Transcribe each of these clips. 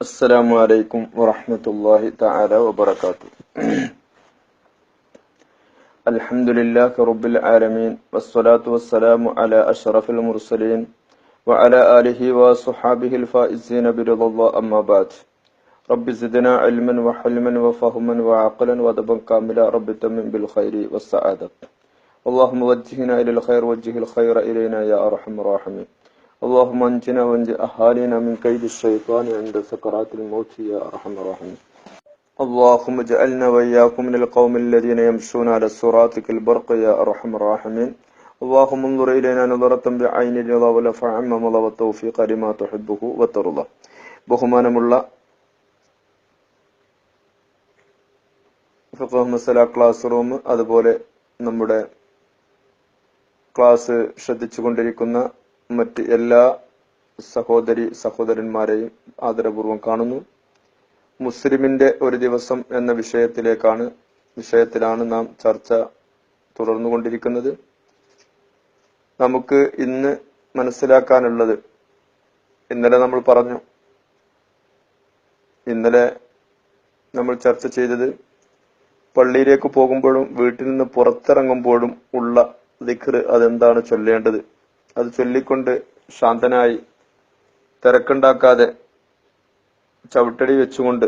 السلام عليكم ورحمة الله تعالى وبركاته. الحمد لله رب العالمين والصلاة والسلام على أشرف المرسلين وعلى آله وصحابه الفائزين برضا الله. أما بعد رب زدنا علما وحلما وفهما وعقلا ودبا كاملا رب تمن بالخير والسعادة. اللهم وجهنا إلى الخير وجه الخير إلينا يا أرحم الراحمين. اللهم انجنا وانج أهالينا من كيد الشيطان عند سكرات الموت يا أرحم الراحمين اللهم اجعلنا وإياكم من القوم الذين يمشون على الصراط كالبرق يا أرحم الراحمين اللهم انظر إلينا نظرة بعين الرضا ولفع عما مضى والتوفيق لما تحبه وترضى ബഹുമാനമുള്ള ഫിഖ് masala class room അതുപോലെ നമ്മുടെ ക്ലാസ് ശ്രദ്ധിച്ചുകൊണ്ടിരിക്കുന്ന മറ്റ് എല്ലാ സഹോദരി സഹോദരന്മാരെയും ആദരപൂർവം കാണുന്നു. മുസ്ലിമിന്റെ ഒരു ദിവസം എന്ന വിഷയത്തിലേക്കാണ് വിഷയത്തിലാണ് നാം ചർച്ച തുടർന്നു കൊണ്ടിരിക്കുന്നത് നമുക്ക് ഇന്ന് മനസ്സിലാക്കാനുള്ളത് ഇന്നലെ നമ്മൾ പറഞ്ഞു ഇന്നലെ നമ്മൾ ചർച്ച ചെയ്തത് പള്ളിയിലേക്ക് പോകുമ്പോഴും വീട്ടിൽ നിന്ന് പുറത്തിറങ്ങുമ്പോഴും ഉള്ള ദിഖർ അതെന്താണ് ചൊല്ലേണ്ടത്? അത് ചൊല്ലിക്കൊണ്ട് ശാന്തനായി തിരക്കുണ്ടാക്കാതെ ചവിട്ടടി വെച്ചുകൊണ്ട്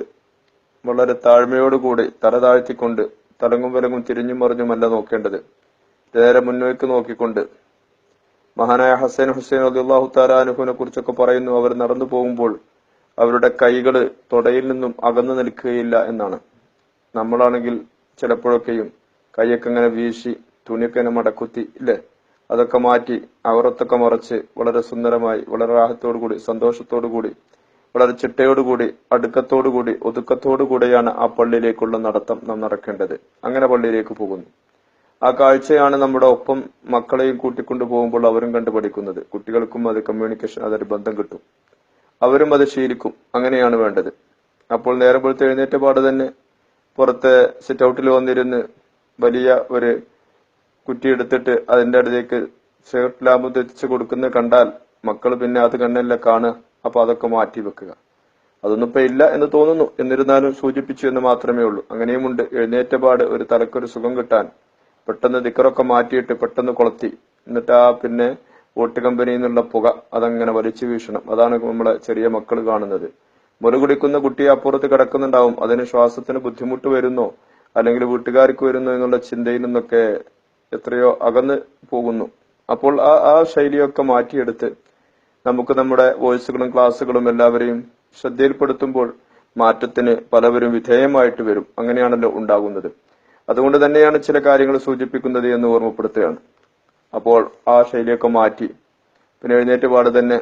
വളരെ താഴ്മയോടുകൂടി തല താഴ്ത്തിക്കൊണ്ട് തലങ്ങും വിലങ്ങും തിരിഞ്ഞും മറിഞ്ഞുമല്ല നോക്കേണ്ടത്. നേരെ മുന്നോക്ക് നോക്കിക്കൊണ്ട് മഹാനായ ഹസൈൻ ഹുസൈൻ അള്ളാഹു താലാനുഹുവിനെ കുറിച്ചൊക്കെ പറയുന്നു. അവർ നടന്നു പോകുമ്പോൾ അവരുടെ കൈകൾ തൊടയിൽ നിന്നും അകന്നു നിൽക്കുകയില്ല എന്നാണ്. നമ്മളാണെങ്കിൽ ചിലപ്പോഴൊക്കെയും കൈയൊക്കെ ഇങ്ങനെ വീശി തുണിയൊക്കെ ഇങ്ങനെ മടക്കുത്തി ഇല്ലേ? അതൊക്കെ മാറ്റി അവറത്തൊക്കെ മറച്ച് വളരെ സുന്ദരമായി വളരെ രാഹത്തോടു കൂടി സന്തോഷത്തോടു കൂടി വളരെ ചിട്ടയോടുകൂടി അടുക്കത്തോടുകൂടി ഒതുക്കത്തോടുകൂടിയാണ് ആ പള്ളിയിലേക്കുള്ള നടത്തം നാം നടക്കേണ്ടത്. അങ്ങനെ പള്ളിയിലേക്ക് പോകുന്നു. ആ കാഴ്ചയാണ് നമ്മുടെ ഒപ്പം മക്കളെയും കൂട്ടിക്കൊണ്ടു പോകുമ്പോൾ അവരും കണ്ടു പഠിക്കുന്നത്. കുട്ടികൾക്കും അത് കമ്മ്യൂണിക്കേഷൻ അതൊരു ബന്ധം കിട്ടും. അവരും അത് ശീലിക്കും. അങ്ങനെയാണ് വേണ്ടത്. അപ്പോൾ നേരം പോലത്തെ എഴുന്നേറ്റ പാട് തന്നെ പുറത്തെ സിറ്റ് ഔട്ടിൽ വന്നിരുന്ന് വലിയ ഒരു കുറ്റി എടുത്തിട്ട് അതിന്റെ അടുത്തേക്ക് ഷർട്ട് ലാമ്പ് തെറ്റിച്ച് കൊടുക്കുന്ന കണ്ടാൽ മക്കൾ പിന്നെ അത് കണ്ണല്ല കാണുക. അപ്പൊ അതൊക്കെ മാറ്റി വെക്കുക. അതൊന്നും ഇപ്പൊ ഇല്ല എന്ന് തോന്നുന്നു. എന്നിരുന്നാലും സൂചിപ്പിച്ചു എന്ന് മാത്രമേ ഉള്ളൂ. അങ്ങനെയുമുണ്ട് എഴുന്നേറ്റപാട് ഒരു തലക്കൊരു സുഖം കിട്ടാൻ. പെട്ടെന്ന് ദിക്കറൊക്കെ മാറ്റിയിട്ട് പെട്ടെന്ന് കൊളത്തി. എന്നിട്ട് ആ പിന്നെ വോട്ട് കമ്പനിയിൽ നിന്നുള്ള പുക അതങ്ങനെ വലിച്ചു വീശണം. അതാണ് നമ്മളെ ചെറിയ മക്കൾ കാണുന്നത്. മുല കുടിക്കുന്ന കുട്ടി അപ്പുറത്ത് കിടക്കുന്നുണ്ടാവും. അതിന് ശ്വാസത്തിന് ബുദ്ധിമുട്ട് വരുന്നോ? അല്ലെങ്കിൽ വീട്ടുകാർക്ക് വരുന്നു എന്നുള്ള ചിന്തയിൽ നിന്നൊക്കെ എത്രയോ അകന്ന് പോകുന്നു. അപ്പോൾ ആ ആ ശൈലിയൊക്കെ മാറ്റിയെടുത്ത് നമുക്ക് നമ്മുടെ വോയിസുകളും ക്ലാസ്സുകളും എല്ലാവരെയും ശ്രദ്ധയിൽപ്പെടുത്തുമ്പോൾ മാറ്റത്തിന് പലവരും വിധേയമായിട്ട് വരും. അങ്ങനെയാണല്ലോ ഉണ്ടാകുന്നത്. അതുകൊണ്ട് തന്നെയാണ് ചില കാര്യങ്ങൾ സൂചിപ്പിക്കുന്നത് എന്ന് ഓർമ്മപ്പെടുത്തുകയാണ്. അപ്പോൾ ആ ശൈലിയൊക്കെ മാറ്റി പിന്നെ എഴുന്നേറ്റ് പാട് തന്നെ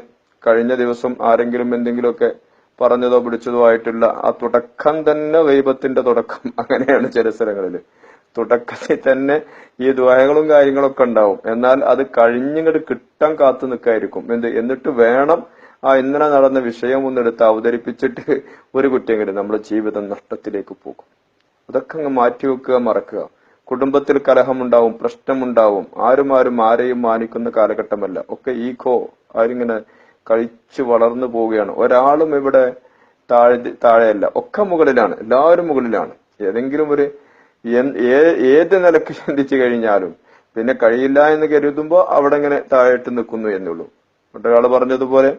കഴിഞ്ഞ ദിവസം ആരെങ്കിലും എന്തെങ്കിലുമൊക്കെ പറഞ്ഞതോ പിടിച്ചതോ ആയിട്ടുള്ള ആ തുടക്കം തന്നെ വൈബത്തിന്റെ തുടക്കം. അങ്ങനെയാണ് ചില സ്ഥലങ്ങളിൽ. തുടക്കത്തിൽ തന്നെ ഈ ദ്വയങ്ങളും കാര്യങ്ങളൊക്കെ ഉണ്ടാവും. എന്നാൽ അത് കഴിഞ്ഞിങ്ങോട്ട് കിട്ടാൻ കാത്തു നിൽക്കായിരിക്കും. എന്ത്? എന്നിട്ട് വേണം ആ ഇന്നലെ നടന്ന വിഷയം ഒന്നെടുത്ത് അവതരിപ്പിച്ചിട്ട് ഒരു കുറ്റം കിട്ടും. നമ്മുടെ ജീവിതം നഷ്ടത്തിലേക്ക് പോകും. അതൊക്കെ അങ്ങ് മാറ്റിവെക്കുക മറക്കുക. കുടുംബത്തിൽ കലഹമുണ്ടാവും പ്രശ്നമുണ്ടാവും. ആരും ആരും ആരെയും മാനിക്കുന്ന കാലഘട്ടമല്ല. ഒക്കെ ഈഗോ ആരിങ്ങനെ കഴിച്ചു വളർന്നു പോവുകയാണ്. ഒരാളും ഇവിടെ താഴെ താഴെയല്ല. ഒക്കെ മുകളിലാണ്. എല്ലാവരും മുകളിലാണ്. ഏതെങ്കിലും ഒരു ഏത് നിലയ്ക്ക് ചിന്തിച്ചു കഴിഞ്ഞാലും പിന്നെ കഴിയില്ല എന്ന് കരുതുമ്പോൾ അവിടെ ഇങ്ങനെ താഴെട്ട് നിൽക്കുന്നു എന്നുള്ളൂ. മറ്റൊരാൾ പറഞ്ഞതുപോലെ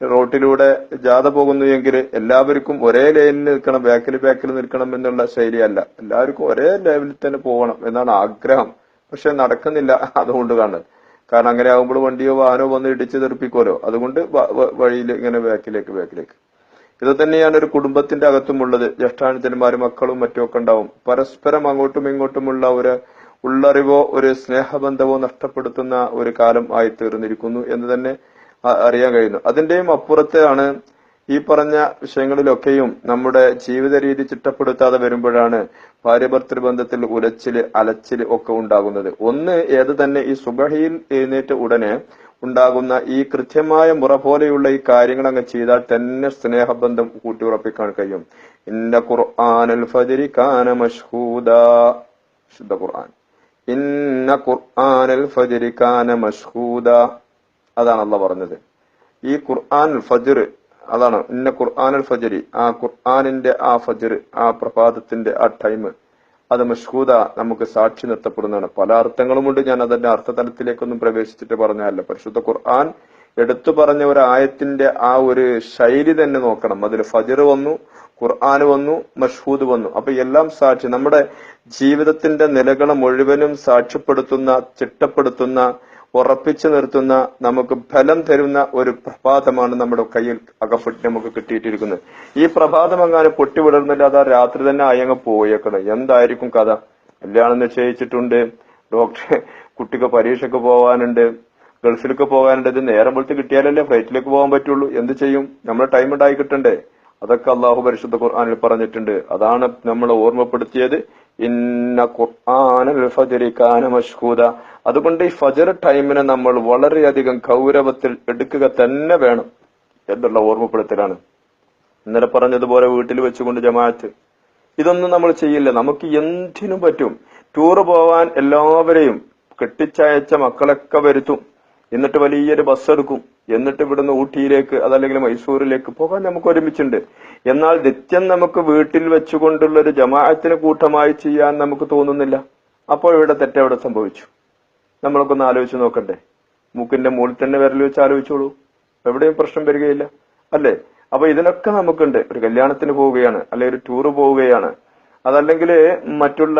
റോട്ടിലൂടെ ജാഥ പോകുന്നു എങ്കിൽ എല്ലാവർക്കും ഒരേ ലൈനിൽ നിൽക്കണം ബാക്കിൽ ബാക്കിൽ നിൽക്കണം എന്നുള്ള ശൈലിയല്ല. എല്ലാവർക്കും ഒരേ ലെവലിൽ തന്നെ പോകണം എന്നാണ് ആഗ്രഹം. പക്ഷെ നടക്കുന്നില്ല അതുകൊണ്ട് കാണുന്നത്. കാരണം അങ്ങനെ ആകുമ്പോൾ വണ്ടിയോ വാഹനോ വന്ന് ഇടിച്ച് തെറിപ്പിക്കുമല്ലോ. അതുകൊണ്ട് വഴിയിൽ ഇങ്ങനെ ബാക്കിലേക്ക് ബാക്കിലേക്ക്. ഇത് തന്നെയാണ് ഒരു കുടുംബത്തിന്റെ അകത്തുമുള്ളത്. ജ്യേഷ്ഠാനുജന്മാരും മക്കളും മറ്റുമൊക്കെ ഉണ്ടാവും. പരസ്പരം അങ്ങോട്ടും ഇങ്ങോട്ടുമുള്ള ഒരു ഉള്ളറിവോ ഒരു സ്നേഹബന്ധമോ നഷ്ടപ്പെടുത്തുന്ന ഒരു കാലം ആയി തീർന്നിരിക്കുന്നു എന്ന് തന്നെ അറിയാൻ കഴിയുന്നു. അതിന്റെയും അപ്പുറത്താണ് ഈ പറഞ്ഞ വിഷയങ്ങളിലൊക്കെയും നമ്മുടെ ജീവിത രീതി ചിട്ടപ്പെടുത്താതെ വരുമ്പോഴാണ് ഭാര്യ ബന്ധത്തിൽ ഉലച്ചിൽ അലച്ചിൽ ഒക്കെ ഉണ്ടാകുന്നത്. ഒന്ന് ഏത് തന്നെ ഈ സുബഹിയിൽ എഴുന്നേറ്റ ഉടനെ ഉണ്ടാകുന്ന ഈ കൃത്യമായ മുറ പോലെയുള്ള ഈ കാര്യങ്ങൾ അങ്ങ് ചെയ്താൽ തന്നെ സ്നേഹബന്ധം കൂട്ടിയുറപ്പിക്കാൻ കഴിയും. ഇന്ന ഖുർആൻ അൽ ഫജരി കാന മഷ്ഹൂദ. ശുദ്ധ ഖുർആൻ. ഇന്ന ഖുർആനൽ ഫജരി കാന മഷ്ഹൂദ. അതാണ് അള്ള പറഞ്ഞത്. ഈ ഖുർആൻ ഫജ്ർ അതാണ് ഇന്ന ഖുർആാനുൽ ഫജരി ആ ഖുർആാനിന്റെ ആ ഫജർ ആ പ്രഭാതത്തിന്റെ ആ ടൈം അത് മഷ്ഹൂദ നമുക്ക് സാക്ഷി നിർത്തപ്പെടുന്നതാണ്. പല അർത്ഥങ്ങളുമുണ്ട്. ഞാൻ അതിന്റെ അർത്ഥതലത്തിലേക്കൊന്നും പ്രവേശിച്ചിട്ട് പറഞ്ഞാലല്ല പരിശുദ്ധ ഖുർആൻ എടുത്തു പറഞ്ഞ ഒരു ആയത്തിന്റെ ആ ഒരു ശൈലി തന്നെ നോക്കണം. അതിൽ ഫജർ വന്നു ഖുർആൻ വന്നു മഷ്ഹൂദ് വന്നു. അപ്പൊ എല്ലാം സാക്ഷി. നമ്മുടെ ജീവിതത്തിന്റെ നിലകളെ മുഴുവനും സാക്ഷ്യപ്പെടുത്തുന്ന ചിട്ടപ്പെടുത്തുന്ന ഉറപ്പിച്ചു നിർത്തുന്ന നമുക്ക് ഫലം തരുന്ന ഒരു പ്രഭാതമാണ് നമ്മുടെ കയ്യിൽ അകപ്പെട്ട് നമുക്ക് കിട്ടിയിട്ടിരിക്കുന്നത്. ഈ പ്രഭാതം അങ്ങനെ പൊട്ടിവിടർന്നില്ല അതാ രാത്രി തന്നെ അയങ്ങ് പോയേക്കണം. എന്തായിരിക്കും കഥ? കല്യാണം നിശ്ചയിച്ചിട്ടുണ്ട്. ഡോക്ടർ കുട്ടിക്ക് പരീക്ഷയ്ക്ക് പോകാനുണ്ട് ഗൾഫിലേക്ക് പോകാനുണ്ട്. ഇത് നേരം വെളുത്ത് കിട്ടിയാലല്ലേ ഫ്ലൈറ്റിലേക്ക് പോകാൻ പറ്റുള്ളൂ? എന്ത് ചെയ്യും? നമ്മുടെ ടൈം ഉണ്ടായി കിട്ടണ്ടേ? അതൊക്കെ അള്ളാഹു പരിശുദ്ധ ഖുർആാനിൽ പറഞ്ഞിട്ടുണ്ട്. അതാണ് നമ്മൾ ഓർമ്മപ്പെടുത്തിയത്. ഇന്ന അതുകൊണ്ട് ഈ ഫജർ ടൈമിനെ നമ്മൾ വളരെയധികം ഗൗരവത്തിൽ എടുക്കുക തന്നെ വേണം എന്നുള്ള ഓർമ്മപ്പെടുത്തലാണ്. ഇന്നലെ പറഞ്ഞതുപോലെ വീട്ടിൽ വെച്ചുകൊണ്ട് ജമാഅത്ത്. ഇതൊന്നും നമ്മൾ ചെയ്യില്ല. നമുക്ക് എന്തിനും പറ്റും. ടൂർ പോവാൻ എല്ലാവരെയും കെട്ടിച്ചയച്ച മക്കളൊക്കെ വരുത്തും. എന്നിട്ട് വലിയൊരു ബസ് എടുക്കും. എന്നിട്ട് ഇവിടുന്ന് ഊട്ടിയിലേക്ക് അതല്ലെങ്കിൽ മൈസൂരിലേക്ക് പോകാൻ നമുക്ക് ഒരുമിച്ചുണ്ട്. എന്നാൽ നിത്യം നമുക്ക് വീട്ടിൽ വെച്ചുകൊണ്ടുള്ള ഒരു ജമാഅത്തിന് കൂട്ടമായി ചെയ്യാൻ നമുക്ക് തോന്നുന്നില്ല. അപ്പോൾ ഇവിടെ തെറ്റെവിടെ സംഭവിച്ചു? നമ്മളൊക്കെ ഒന്ന് ആലോചിച്ച് നോക്കണ്ടേ. മൂക്കിന്റെ മുകളിൽ തന്നെ വിരൽ വെച്ച് ആലോചിച്ചോളൂ. എവിടെയും പ്രശ്നം വരികയില്ല. അല്ലേ? അപ്പൊ ഇതിനൊക്കെ നമുക്കുണ്ട്. ഒരു കല്യാണത്തിന് പോവുകയാണ് അല്ലെ ഒരു ടൂറ് പോവുകയാണ്. അതല്ലെങ്കിൽ മറ്റുള്ള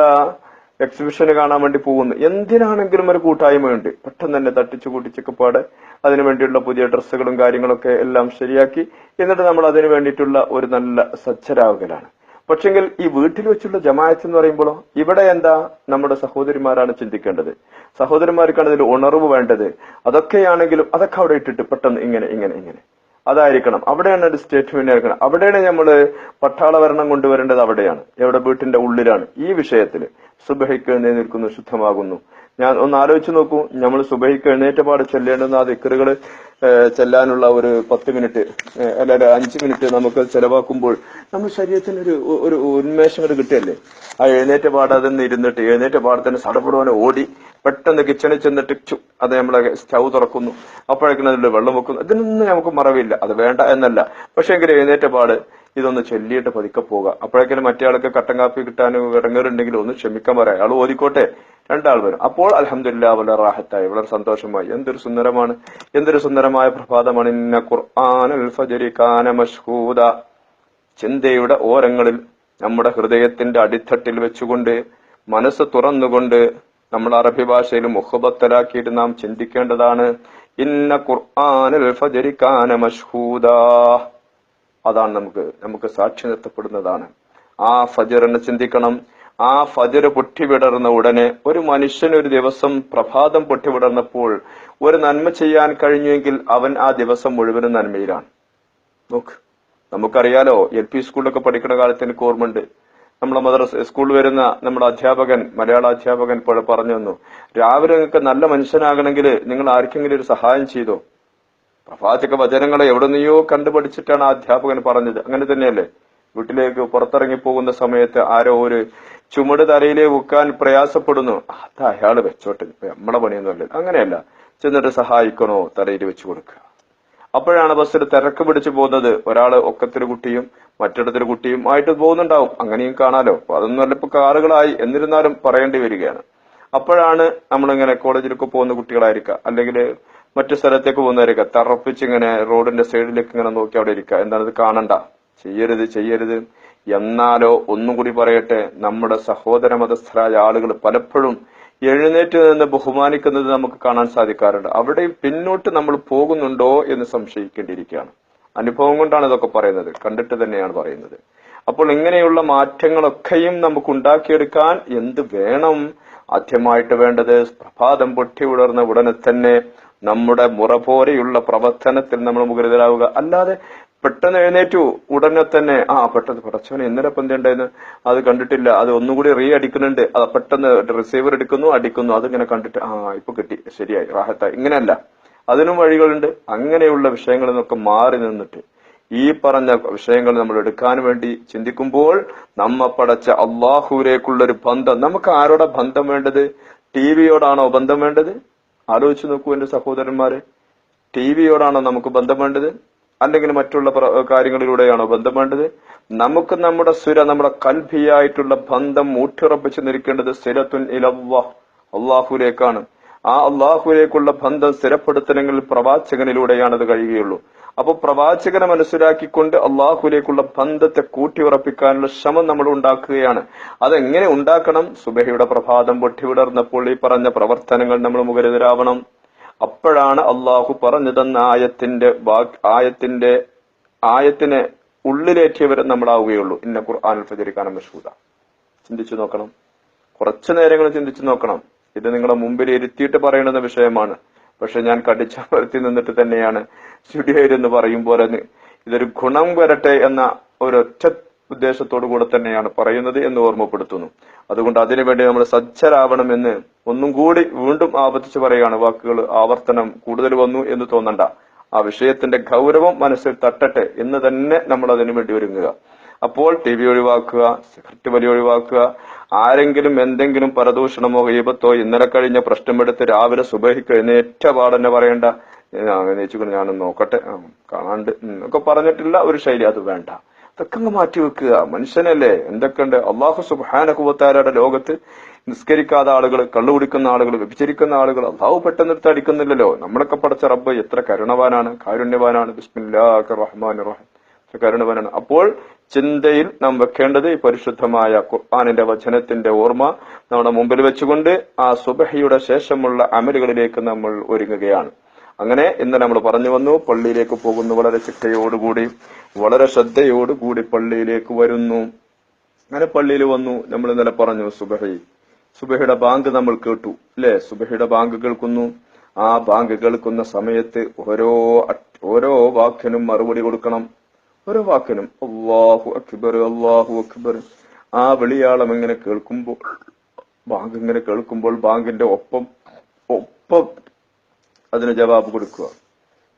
എക്സിബിഷന് കാണാൻ വേണ്ടി പോകുന്നു. എന്തിനാണെങ്കിലും ഒരു കൂട്ടായ്മയുണ്ട്. പെട്ടെന്ന് തന്നെ തട്ടിച്ചു കൂട്ടിച്ചൊക്കെ അതിനു വേണ്ടിയുള്ള പുതിയ ഡ്രസ്സുകളും കാര്യങ്ങളൊക്കെ എല്ലാം ശരിയാക്കി എന്നിട്ട് നമ്മൾ അതിനു വേണ്ടിയിട്ടുള്ള ഒരു നല്ല സജ്ജരാകലാണ്. പക്ഷെങ്കിൽ ഈ വീട്ടിൽ വെച്ചുള്ള ജമായത്ത് എന്ന് പറയുമ്പോഴോ? ഇവിടെ എന്താ നമ്മുടെ സഹോദരിമാരാണ് ചിന്തിക്കേണ്ടത്? സഹോദരന്മാർക്കാണ് ഇതിൽ ഉണർവ് വേണ്ടത്. അതൊക്കെയാണെങ്കിലും അതൊക്കെ അവിടെ ഇട്ടിട്ട് പെട്ടെന്ന് ഇങ്ങനെ ഇങ്ങനെ ഇങ്ങനെ. അതായിരിക്കണം. അവിടെയാണ് ഒരു സ്റ്റേറ്റ്മെന്റ് ആയിരിക്കണം അവിടെയാണ് നമ്മൾ പട്ടാള ഭരണം കൊണ്ടുവരേണ്ടത് അവിടെയാണ്. എവിടെ? വീട്ടിന്റെ ഉള്ളിലാണ്. ഈ വിഷയത്തിൽ സുബഹിക്ക് എഴുന്നേൽക്കുന്നു ശുദ്ധമാകുന്നു. ഞാൻ ഒന്ന് ആലോചിച്ച് നോക്കൂ. നമ്മൾ സുബഹിക്ക് എഴുന്നേറ്റപാട് ചെല്ലേണ്ടുന്ന ആ ദിക്കറുകൾ ചെല്ലാനുള്ള ഒരു പത്ത് മിനിറ്റ് അല്ല അഞ്ച് മിനിറ്റ് നമുക്ക് ചെലവാക്കുമ്പോൾ നമ്മുടെ ശരീരത്തിന് ഒരു ഒരു ഉന്മേഷം ഒരു കിട്ടിയല്ലേ ആ എഴുന്നേറ്റ പാടാതെ ഇരുന്നിട്ട് എഴുന്നേറ്റ പാടത്തിന് സടപടുവാനെ ഓടി പെട്ടെന്ന് കിച്ചണിൽ ചെന്നിട്ട് അത് നമ്മളെ സ്റ്റൗ തുറക്കുന്നു. അപ്പോഴേക്കും അതിൽ വെള്ളം വെക്കുന്നു. ഇതിനൊന്നും നമുക്ക് മറവില്ല. അത് വേണ്ട എന്നല്ല. പക്ഷെ എങ്കിലും എഴുന്നേറ്റ പാട് ഇതൊന്ന് ചൊല്ലിയിട്ട് പതുക്കെ പോകുക അപ്പോഴേക്കും മറ്റേ ആൾക്ക് കട്ടൻ കാപ്പി കിട്ടാനും ഇടങ്ങേറുണ്ടെങ്കിൽ ഒന്ന് ക്ഷമിക്കാൻ പറയാം. അയാൾ ഓതിക്കോട്ടെ. രണ്ടാൾ വരും. അപ്പോൾ അലഹമില്ല വളരെ റാഹത്തായി. വളരെ സന്തോഷമായി. എന്തൊരു സുന്ദരമാണ്. എന്തൊരു സുന്ദരമായ പ്രഭാതമാണ്. ഇന്ന ഖുർആൻ ഫജരി കാന ചിന്തയുടെ ഓരങ്ങളിൽ നമ്മുടെ ഹൃദയത്തിന്റെ അടിത്തട്ടിൽ വെച്ചുകൊണ്ട് മനസ്സ് തുറന്നുകൊണ്ട് നമ്മൾ അറബി ഭാഷയിൽ മുഹബത്തലാക്കിയിട്ട് നാം ചിന്തിക്കേണ്ടതാണ്. ഇന്ന ഖുർആനിൽ ഫജരി കാന അതാണ് നമുക്ക് നമുക്ക് സാക്ഷി നിർത്തപ്പെടുന്നതാണ്. ആ ഫജറിനെ ചിന്തിക്കണം. ആ ഫജർ പൊട്ടിവിടർന്ന ഉടനെ ഒരു മനുഷ്യൻ ഒരു ദിവസം പ്രഭാതം പൊട്ടിവിടർന്നപ്പോൾ ഒരു നന്മ ചെയ്യാൻ കഴിഞ്ഞുവെങ്കിൽ അവൻ ആ ദിവസം മുഴുവനും നന്മയിലാണ്. നോക്ക് നമുക്കറിയാലോ എൽ പി സ്കൂളിലൊക്കെ പഠിക്കുന്ന കാലത്ത് എനിക്ക് ഓർമ്മയുണ്ട്. നമ്മളെ മദ്രസ സ്കൂളിൽ വരുന്ന നമ്മുടെ അധ്യാപകൻ മലയാള അധ്യാപകൻ ഇപ്പോൾ പറഞ്ഞു തന്നു രാവിലെ നിങ്ങൾക്ക് നല്ല മനുഷ്യനാകണമെങ്കിൽ നിങ്ങൾ ആർക്കെങ്കിലും ഒരു സഹായം ചെയ്തോ? പ്രവാചക വചനങ്ങളെ എവിടെ നിന്നോ കണ്ടുപഠിച്ചിട്ടാണ് അധ്യാപകൻ പറഞ്ഞത്. അങ്ങനെ തന്നെയല്ലേ? വീട്ടിലേക്ക് പുറത്തിറങ്ങി പോകുന്ന സമയത്ത് ആരോ ഒരു ചുമട് തലയിലെ വെക്കാൻ പ്രയാസപ്പെടുന്നു. അത് അയാൾ വെച്ചോട്ടെ നമ്മളെ പണിയൊന്നുമല്ല അങ്ങനെയല്ല ചെന്നിട്ട് സഹായിക്കണോ? തലയിൽ വെച്ചു കൊടുക്കുക. അപ്പോഴാണ് ബസ്സിൽ തിരക്ക് പിടിച്ചു പോകുന്നത്. ഒരാൾ ഒക്കത്തിൽ കുട്ടിയും മറ്റിടത്തൊരു കുട്ടിയും ആയിട്ട് പോകുന്നുണ്ടാവും. അങ്ങനെയും കാണാലോ? അപ്പൊ അതൊന്നും അല്ല ഇപ്പൊ കാറുകളായി. എന്നിരുന്നാലും പറയേണ്ടി വരികയാണ്. അപ്പോഴാണ് നമ്മളിങ്ങനെ കോളേജിലൊക്കെ പോകുന്ന കുട്ടികളായിരിക്കാം അല്ലെങ്കിൽ മറ്റു സ്ഥലത്തേക്ക് പോകുന്നവരൊക്കെ തറപ്പിച്ച് ഇങ്ങനെ റോഡിന്റെ സൈഡിലേക്ക് ഇങ്ങനെ നോക്കി അവിടെ ഇരിക്കുക. എന്താണ് ഇത് കാണണ്ട. ചെയ്യരുത് ചെയ്യരുത്. എന്നാലോ ഒന്നും കൂടി പറയട്ടെ നമ്മുടെ സഹോദര മതസ്ഥരായ ആളുകൾ പലപ്പോഴും എഴുന്നേറ്റ് നിന്ന് ബഹുമാനിക്കുന്നത് നമുക്ക് കാണാൻ സാധിക്കാറുണ്ട്. അവിടെ പിന്നോട്ട് നമ്മൾ പോകുന്നുണ്ടോ എന്ന് സംശയിക്കേണ്ടിയിരിക്കുകയാണ്. അനുഭവം കൊണ്ടാണ് ഇതൊക്കെ പറയുന്നത്. കണ്ടിട്ട് തന്നെയാണ് പറയുന്നത്. അപ്പോൾ ഇങ്ങനെയുള്ള മാറ്റങ്ങളൊക്കെയും നമുക്ക് ഉണ്ടാക്കിയെടുക്കാൻ എന്ത് വേണം? ആദ്യമായിട്ട് വേണ്ടത് പ്രഭാതം പൊട്ടി ഉണർന്ന ഉടനെ തന്നെ നമ്മുടെ മുറ പോലെയുള്ള പ്രവർത്തനത്തിൽ നമ്മൾ മുഖരിതരാവുക. അല്ലാതെ പെട്ടെന്ന് എഴുന്നേറ്റു ഉടനെ തന്നെ ആ പെട്ടെന്ന് പടച്ചവനെ ഇന്നലെ ഇപ്പം ഉണ്ടായിരുന്നു അത് കണ്ടിട്ടില്ല. അത് ഒന്നുകൂടി റീ അടിക്കുന്നുണ്ട്. അത് പെട്ടെന്ന് റിസീവർ എടുക്കുന്നു അടിക്കുന്നു. അതിങ്ങനെ കണ്ടിട്ട് ആ ഇപ്പൊ കിട്ടി. ശരിയായി റാഹത്തായി. ഇങ്ങനെയല്ല. അതിനും വഴികളുണ്ട്. അങ്ങനെയുള്ള വിഷയങ്ങളിൽ നിന്നൊക്കെ മാറി നിന്നിട്ട് ഈ പറഞ്ഞ വിഷയങ്ങൾ നമ്മൾ എടുക്കാൻ വേണ്ടി ചിന്തിക്കുമ്പോൾ നമ്മ പടച്ച അള്ളാഹുവിലേക്കുള്ള ഒരു ബന്ധം. നമുക്ക് ആരോടെ ബന്ധം വേണ്ടത്? ടി വിയോടാണോ ബന്ധം വേണ്ടത്? ആലോചിച്ച് നോക്കൂ എന്റെ സഹോദരന്മാരെ. ടി വിയോടാണോ നമുക്ക് ബന്ധം വേണ്ടത് അല്ലെങ്കിൽ മറ്റുള്ള കാര്യങ്ങളിലൂടെയാണോ ബന്ധം വേണ്ടത് നമുക്ക് നമ്മുടെ സുര നമ്മുടെ കൽഭിയായിട്ടുള്ള ബന്ധം ഊട്ടിറപ്പിച്ചു നിൽക്കേണ്ടത് സ്ഥിരത്തുൻ ഇലവ അള്ളാഹുലേക്കാണ് ആ അള്ളാഹുലേക്കുള്ള ബന്ധം സ്ഥിരപ്പെടുത്തണമെങ്കിൽ പ്രവാചകനിലൂടെയാണത് കഴിയുകയുള്ളൂ. അപ്പൊ പ്രവാചകനെ മനസ്സിലാക്കിക്കൊണ്ട് അള്ളാഹുലേക്കുള്ള ബന്ധത്തെ കൂട്ടി ഉറപ്പിക്കാനുള്ള ശ്രമം നമ്മൾ ഉണ്ടാക്കുകയാണ്. അതെങ്ങനെ ഉണ്ടാക്കണം? സുബഹയുടെ പ്രഭാതം പൊട്ടിവിടർന്നപ്പോൾ ഈ പറഞ്ഞ പ്രവർത്തനങ്ങൾ നമ്മൾ മുഖരിതരാവണം. അപ്പോഴാണ് അള്ളാഹു പറഞ്ഞു തന്ന ആയത്തിന്റെ ആയത്തിന്റെ ആയത്തിനെ ഉള്ളിലേറ്റിയവരെ നമ്മളാവുകയുള്ളൂ ഇന്ന ഖുർആാനിൽ ഫജരിക്കാനും മഷൂദ. ചിന്തിച്ചു നോക്കണം. കുറച്ചു നേരങ്ങൾ ചിന്തിച്ചു നോക്കണം. ഇത് നിങ്ങളെ മുമ്പിൽ ഇരുത്തിയിട്ട് പറയുന്ന വിഷയമാണ്. പക്ഷെ ഞാൻ കടിച്ചമർത്തി നിന്നിട്ട് തന്നെയാണ്. സ്റ്റുഡിയോയിൽ എന്ന് പറയും പോലെ ഇതൊരു ഗുണം വരട്ടെ എന്ന ഒരൊറ്റ ഉദ്ദേശത്തോടു കൂടെ തന്നെയാണ് പറയുന്നത് എന്ന് ഓർമ്മപ്പെടുത്തുന്നു. അതുകൊണ്ട് അതിനുവേണ്ടി നമ്മൾ സജ്ജരാവണമെന്ന് ഒന്നും കൂടി വീണ്ടും ആവർത്തിച്ച് പറയുകയാണ്. വാക്കുകൾ ആവർത്തനം കൂടുതൽ വന്നു എന്ന് തോന്നണ്ട. ആ വിഷയത്തിന്റെ ഗൗരവം മനസ്സിൽ തട്ടട്ടെ എന്ന് തന്നെ നമ്മൾ അതിനു വേണ്ടി ഒരുങ്ങുക. അപ്പോൾ ടി വി ഒഴിവാക്കുക സിഗരറ്റ് വലി ഒഴിവാക്കുക ആരെങ്കിലും എന്തെങ്കിലും പരദൂഷണമോ ഈപത്തോ ഇന്നലെ കഴിഞ്ഞ പ്രശ്നമെടുത്ത് രാവിലെ സുബഹിക്ക് എഴുന്നേറ്റ പാടന്നെ പറയണ്ട. അങ്ങനെ വെച്ചുകൊണ്ട് ഞാനൊന്ന് നോക്കട്ടെ. കാണാണ്ട്. എന്നൊക്കെ പറഞ്ഞിട്ടില്ല ഒരു ശൈലി അത് വേണ്ട. അതൊക്കെ അങ്ങ് മാറ്റി വെക്കുക. മനുഷ്യനല്ലേ? എന്തൊക്കെയുണ്ട്? അള്ളാഹു സുബാനകുബത്താരുടെ ലോകത്ത് നിസ്കരിക്കാത്ത ആളുകൾ കള്ളു കുടിക്കുന്ന ആളുകൾ വ്യഭിചരിക്കുന്ന ആളുകൾ അള്ളാഹു പെട്ടെന്നെടുത്ത് അടിക്കുന്നില്ലല്ലോ. നമ്മളൊക്കെ പഠിച്ച റബ്ബ് എത്ര കരുണവാനാണ് കാരുണ്യവാനാണ്. ബിസ്മില്ലാഹ് റഹ്മാൻ റഹീം. എത്ര കരുണവാനാണ്. അപ്പോൾ ചിന്തയിൽ നാം വെക്കേണ്ടത് ഈ പരിശുദ്ധമായ ഖുർആാനിന്റെ വചനത്തിന്റെ ഓർമ്മ നമ്മുടെ മുമ്പിൽ വെച്ചുകൊണ്ട് ആ സുബഹയുടെ ശേഷമുള്ള അമലുകളിലേക്ക് നമ്മൾ ഒരുങ്ങുകയാണ്. അങ്ങനെ ഇന്ന് നമ്മൾ പറഞ്ഞു വന്നു പള്ളിയിലേക്ക് പോകുന്നു വളരെ ചിട്ടയോടുകൂടി വളരെ ശ്രദ്ധയോടുകൂടി പള്ളിയിലേക്ക് വരുന്നു. അങ്ങനെ പള്ളിയിൽ വന്നു നമ്മൾ ഇന്നലെ പറഞ്ഞു സുബഹി. സുബഹയുടെ ബാങ്ക് നമ്മൾ കേട്ടു അല്ലെ? സുബഹയുടെ ബാങ്ക് കേൾക്കുന്നു. ആ ബാങ്ക് കേൾക്കുന്ന സമയത്ത് ഓരോ ഓരോ വാക്കിനും മറുപടി കൊടുക്കണം. ഓരോ വാക്കിനും അള്ളാഹു അക്ബർ അള്ളാഹു അക്ബർ. ആ വെളിയാളം ഇങ്ങനെ കേൾക്കുമ്പോൾ ബാങ്ക് ഇങ്ങനെ കേൾക്കുമ്പോൾ ബാങ്കിന്റെ ഒപ്പം ഒപ്പം അതിന് ജവാബ് കൊടുക്കുക.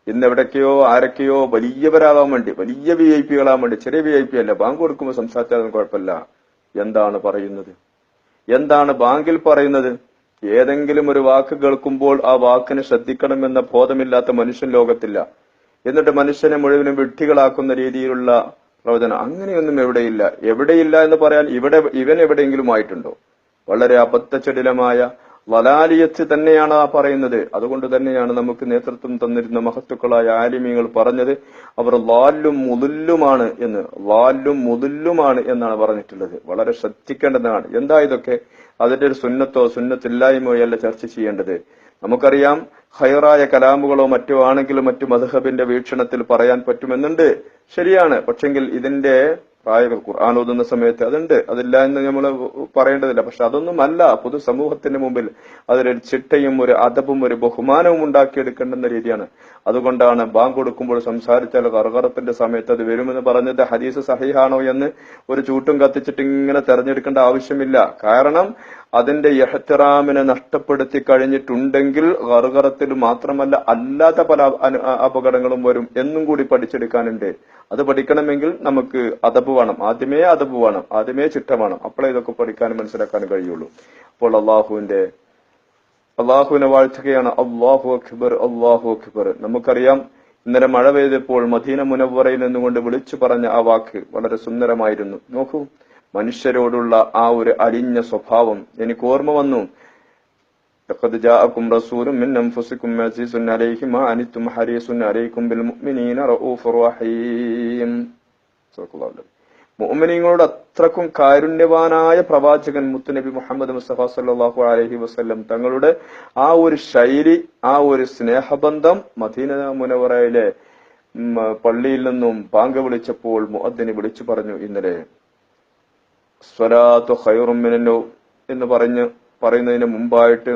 ഇന്ന് എവിടൊക്കെയോ ആരൊക്കെയോ വലിയവരാവാൻ വേണ്ടി വലിയ വി ഐ പികളാൻ വേണ്ടി ചെറിയ വി ഐ പി അല്ല ബാങ്ക് കൊടുക്കുമ്പോൾ സംസാരിച്ചാലും കുഴപ്പമില്ല. എന്താണ് പറയുന്നത്? എന്താണ് ബാങ്കിൽ പറയുന്നത്? ഏതെങ്കിലും ഒരു വാക്ക് കേൾക്കുമ്പോൾ ആ വാക്കിനെ ശ്രദ്ധിക്കണമെന്ന ബോധമില്ലാത്ത മനുഷ്യൻ ലോകത്തില്ല. എന്നിട്ട് മനുഷ്യനെ മുഴുവനും വിഡ്ഢികളാക്കുന്ന രീതിയിലുള്ള പ്രവചനം. അങ്ങനെയൊന്നും എവിടെയില്ല. എവിടെയില്ല എന്ന് പറയാൻ ഇവിടെ ഇവൻ എവിടെയെങ്കിലും ആയിട്ടുണ്ടോ? വളരെ അബദ്ധചടിലമായ വലാലിയത്ത് തന്നെയാണ് ആ പറയുന്നത്. അതുകൊണ്ട് തന്നെയാണ് നമുക്ക് നേതൃത്വം തന്നിരുന്ന മഹത്തുക്കളായ ആലിമീങ്ങൾ പറഞ്ഞത് അവർ ലാലും മുതല്ലുമാണ് എന്ന്. ലാലും മുതല്ലുമാണ് എന്നാണ് പറഞ്ഞിട്ടുള്ളത്. വളരെ ശ്രദ്ധിക്കേണ്ടതാണ്. എന്താ ഇതൊക്കെ? അതിന്റെ ഒരു സുന്നത്തോ സുന്നത്തില്ലായ്മയോ അല്ല ചർച്ച ചെയ്യേണ്ടത്. നമുക്കറിയാം ഹൈറായ കലാമുകളോ മറ്റോ ആണെങ്കിലും മറ്റു മധുഹബിന്റെ വീക്ഷണത്തിൽ പറയാൻ പറ്റുമെന്നുണ്ട്. ശരിയാണ്. പക്ഷെങ്കിൽ ഇതിന്റെ പ്രായകൾ ഖുർആൻ ഓതുന്ന സമയത്ത് അതുണ്ട്. അതില്ല എന്ന് നമ്മൾ പറയേണ്ടതില്ല. പക്ഷെ അതൊന്നും അല്ല പൊതുസമൂഹത്തിന്റെ മുമ്പിൽ അതിലൊരു ചിട്ടയും ഒരു അതപും ഒരു ബഹുമാനവും ഉണ്ടാക്കിയെടുക്കേണ്ടുന്ന രീതിയാണ്. അതുകൊണ്ടാണ് ബാങ്ക് കൊടുക്കുമ്പോൾ സംസാരിച്ചാൽ കറുകറത്തിന്റെ സമയത്ത് അത് വരുമെന്ന് പറഞ്ഞത് ഹദീസ് സഹിഹാണോ എന്ന് ഒരു ചൂട്ടും കത്തിച്ചിട്ട് ഇങ്ങനെ തെരഞ്ഞെടുക്കേണ്ട ആവശ്യമില്ല. കാരണം അതിന്റെ യഹത്തറാമിനെ നഷ്ടപ്പെടുത്തി കഴിഞ്ഞിട്ടുണ്ടെങ്കിൽ കറുകറത്തിൽ മാത്രമല്ല അല്ലാത്ത പല അപകടങ്ങളും വരും എന്നും കൂടി പഠിച്ചെടുക്കാനുണ്ട്. അത് പഠിക്കണമെങ്കിൽ നമുക്ക് അതബ് വേണം. ആദ്യമേ അതബ് വേണം. ആദ്യമേ ചിട്ട വേണം. അപ്പോഴേ ഇതൊക്കെ പഠിക്കാനും മനസ്സിലാക്കാനും കഴിയുള്ളൂ. അപ്പോൾ അള്ളാഹുവിന്റെ അള്ളാഹുവിനെ വാഴ്ത്തുകയാണ് അള്ളാഹു അക്ബർ അള്ളാഹു അക്ബർ. നമുക്കറിയാം ഇന്നലെ മഴ പെയ്തപ്പോൾ മദീന മുനവറയിൽ നിന്നുകൊണ്ട് വിളിച്ചു പറഞ്ഞ ആ വാക്ക് വളരെ സുന്ദരമായിരുന്നു. നോക്കൂ മനുഷ്യരോടുള്ള ആ ഒരു അലിഞ്ഞ സ്വഭാവം. എനിക്ക് ഓർമ്മ വന്നു. لقد جاءكم رسول من أنفسكم عزيز عليه ما عنتم حريص عليكم بالمؤمنين رؤوف رحيم صدق الله العظيم. മുഅ്മിനീങ്ങളോട് അത്രക്കും കാരുണ്യവാനായ പ്രവാചകൻ മുത്തുനബി മുഹമ്മദ് മുസ്തഫ സല്ലല്ലാഹു അലൈഹി വസല്ലം തങ്ങളുടെ ആ ഒരു ശൈലി ആ ഒരു സ്നേഹബന്ധം മദീന മുനവറയിലെ ഉം, പള്ളിയിൽ നിന്നും ബാങ്ക് വിളിച്ചപ്പോൾ മുഅദ്ദിന് വിളിച്ചു പറഞ്ഞു ഇന്നലെ സ്വലാത്തു ഖൈറും മിനന്നോ എന്ന് പറഞ്ഞ് പറയുന്നതിന് മുമ്പായിട്ട്